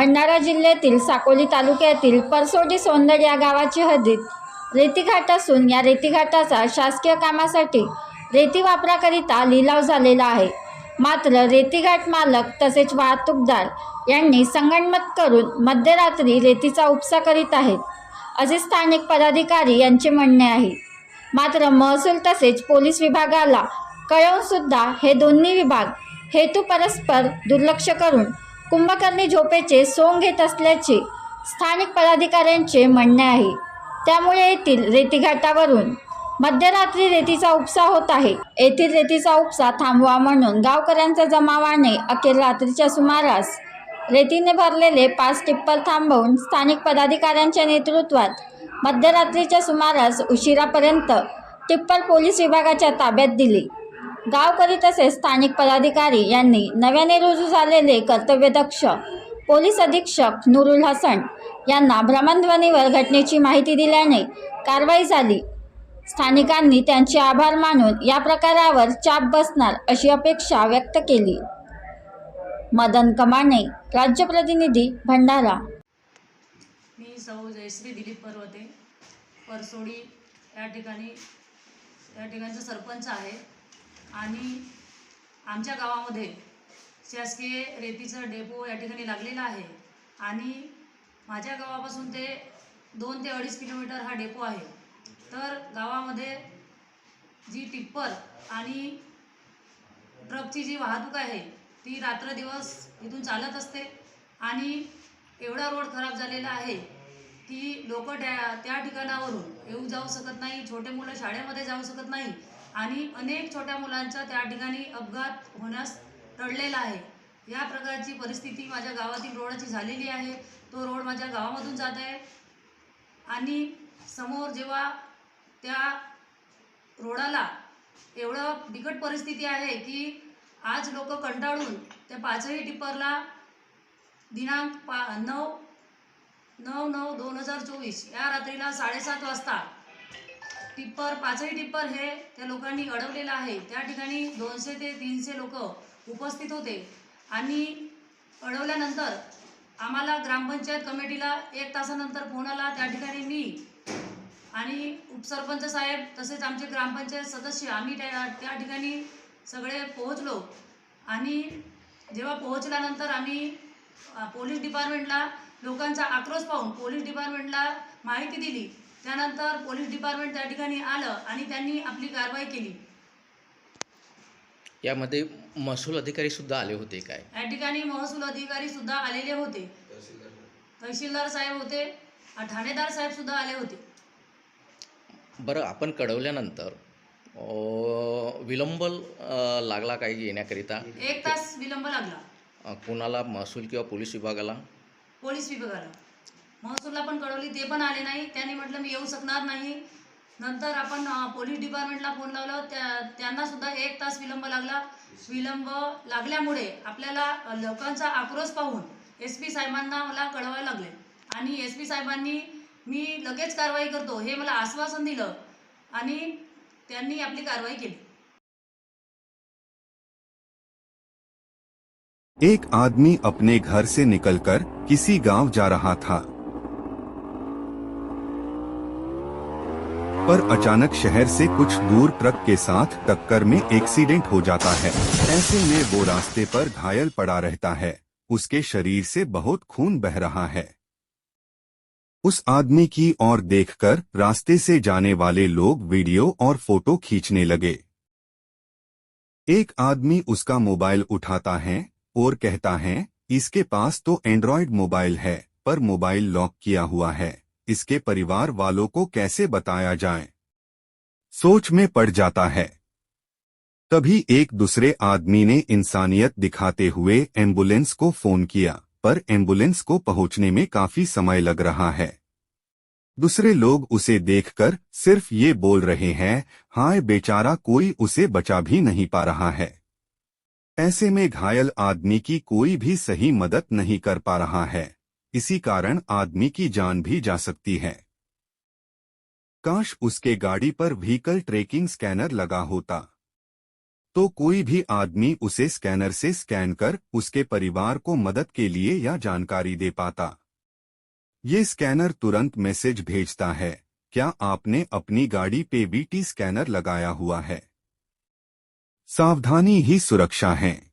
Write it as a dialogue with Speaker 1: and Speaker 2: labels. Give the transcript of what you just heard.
Speaker 1: भंडारा जिल्ह्यातील साकोली तालुक्यातील परसोडी सौंदर्य या गावाची हद्दीत रेतीघाट असून या रेतीघाटाचा शासकीय कामासाठी रेती वापराकरिता लिलाव झालेला आहे. मात्र रेतीघाट मालक तसेच वाहतूकदार यांनी संगणमत करून मध्यरात्री रेतीचा उपसा करीत आहेत असे स्थानिक पदाधिकारी यांचे म्हणणे आहे. मात्र महसूल तसेच पोलीस विभागाला कळवूनसुद्धा हे दोन्ही विभाग हेतू परस्पर दुर्लक्ष करून कुंभकर्णी झोपेचे सोंग घेत असल्याचे स्थानिक पदाधिकाऱ्यांचे म्हणणे आहे. त्यामुळे येथील रेतीघाटावरून मध्यरात्री रेतीचा उपसा होत आहे. येथील रेतीचा उपसा थांबवा म्हणून गावकऱ्यांच्या जमावाने अखेर रात्रीच्या सुमारास रेतीने भरलेले पाच टिप्पर थांबवून स्थानिक पदाधिकाऱ्यांच्या नेतृत्वात मध्यरात्रीच्या सुमारास उशिरापर्यंत टिप्पर पोलीस विभागाच्या ताब्यात दिली. गावकरी तसेच स्थानिक पदाधिकारी यांनी नव्याने रुजू झालेले कर्तव्यदक्ष पोलीस अधीक्षक नुरुल हसन यांना भ्रमणध्वनीवर घटनेची माहिती दिल्याने कारवाई झाली. स्थानिकांनी त्यांचे आभार मानून या प्रकारावर चाप बसणार अशी अपेक्षा व्यक्त केली. मदन कमाने राज्य प्रतिनिधी भंडारा.
Speaker 2: मी सौ जयश्री दिलीप पर्वते परसोडी या ठिकाणी या ठिकाणचं सरपंच आहे. आणि आमच्या गावामध्ये शासकीय रेतीचं डेपो या ठिकाणी लागलेला आहे. आणि माझ्या गावापासून ते दोन ते अडीच किलोमीटर हा डेपो आहे. तर गावामध्ये जी टिप्पर आणि ट्रकची जी वाहतूक आहे ती रात्र दिवस इथून चालत असते. आणि एवढा रोड खराब झालेला आहे की लोक त्या त्या ठिकाणावरून येऊ जाऊ शकत नाही छोटे मुलं शाळेमध्ये जाऊ शकत नाही. आणि अनेक छोट्या मुलांचा त्या ठिकाणी अपघात होण्यास टळलेला आहे. या प्रकारची परिस्थिती माझ्या गावातील रोडाची झालेली आहे. तो रोड माझ्या गावामधून जात आहे. आणि समोर जेव्हा त्या रोडाला एवढं बिकट परिस्थिती आहे की आज लोक कंटाळून त्या पाचही टिप्परला दिनांक पा नऊ नऊ नऊ दोन हजार चोवीस या रात्रीला साडेसात वाजता टिप्पर पाचही टिप्पर हे त्या लोकांनी अडवलेलं आहे. त्या ठिकाणी दोनशे ते तीनशे लोक उपस्थित होते. आणि अडवल्यानंतर आम्हाला ग्रामपंचायत कमिटीला एक तासानंतर फोन आला. त्या ठिकाणी मी आणि उपसरपंच साहेब तसेच आमचे ग्रामपंचायत सदस्य आम्ही त्या त्या ठिकाणी सगळे पोहोचलो. आणि जेव्हा पोहोचल्यानंतर आम्ही पोलीस डिपार्टमेंटला लोकांचा आक्रोश पाहून पोलीस डिपार्टमेंटला माहिती दिली. त्यानंतर पोलीस डिपार्टमेंट त्या ठिकाणी आलं आणि त्यांनी आपली कारवाई केली.
Speaker 3: यामध्ये महसूल अधिकारी सुद्धा आले होते काय?
Speaker 2: या ठिकाणी महसूल अधिकारी सुद्धा आलेले होते. तहसीलदार साहेब होते ठाणेदार साहेब सुद्धा आले होते.
Speaker 3: बरं आपण कळवल्यानंतर अं, विलंब अं, लागला काही येण्याकरिता?
Speaker 2: एक तास विलंब लागला.
Speaker 3: अं, कुणाला महसूल किंवा पोलीस विभागाला?
Speaker 2: पोलीस विभागाला. महसूलला पण कळवली ते पण आले नाही. त्यांनी म्हटलं मी येऊ शकणार नाही. नंतर आपण पोलीस डिपार्टमेंटला फोन लावला. त्या त्यांना सुद्धा एक तास विलंब लागला. विलंब लागल्यामुळे आपल्याला लोकांचा आक्रोश पाहून एस पी साहेबांना मला कळवायला लागले. आणि एस पी साहेबांनी मी लगेच कारवाई करतो हे मला आश्वासन दिलं आणि त्यांनी आपली कारवाई केली.
Speaker 4: एक आदमी अपने घर से निकलकर किसी गांव जा रहा था। पर अचानक शहर से कुछ दूर ट्रक के साथ टक्कर में एक्सीडेंट हो जाता है। ऐसे में वो रास्ते पर घायल पड़ा रहता है। उसके शरीर से बहुत खून बह रहा है। उस आदमी की ओर देखकर रास्ते से जाने वाले लोग वीडियो और फ़ोटो खींचने लगे। एक आदमी उसका मोबाइल उठाता है और कहता है, इसके पास तो एंड्रॉयड मोबाइल है, पर मोबाइल लॉक किया हुआ है। इसके परिवार वालों को कैसे बताया जाए? सोच में पड़ जाता है। तभी एक दूसरे आदमी ने इंसानियत दिखाते हुए एंबुलेंस को फ़ोन किया, पर एंबुलेंस को पहुँचने में काफ़ी समय लग रहा है। दूसरे लोग उसे देखकर सिर्फ़ ये बोल रहे हैं, हाय बेचारा, कोई उसे बचा भी नहीं पा रहा है। ऐसे में घायल आदमी की कोई भी सही मदद नहीं कर पा रहा है। इसी कारण आदमी की जान भी जा सकती है। काश उसके गाड़ी पर व्हीकल ट्रैकिंग स्कैनर लगा होता। तो कोई भी आदमी उसे स्कैनर से स्कैन कर उसके परिवार को मदद के लिए या जानकारी दे पाता। ये स्कैनर तुरंत मैसेज भेजता है, क्या आपने अपनी गाड़ी पे बीटी स्कैनर लगाया हुआ है? सावधानी ही सुरक्षा है।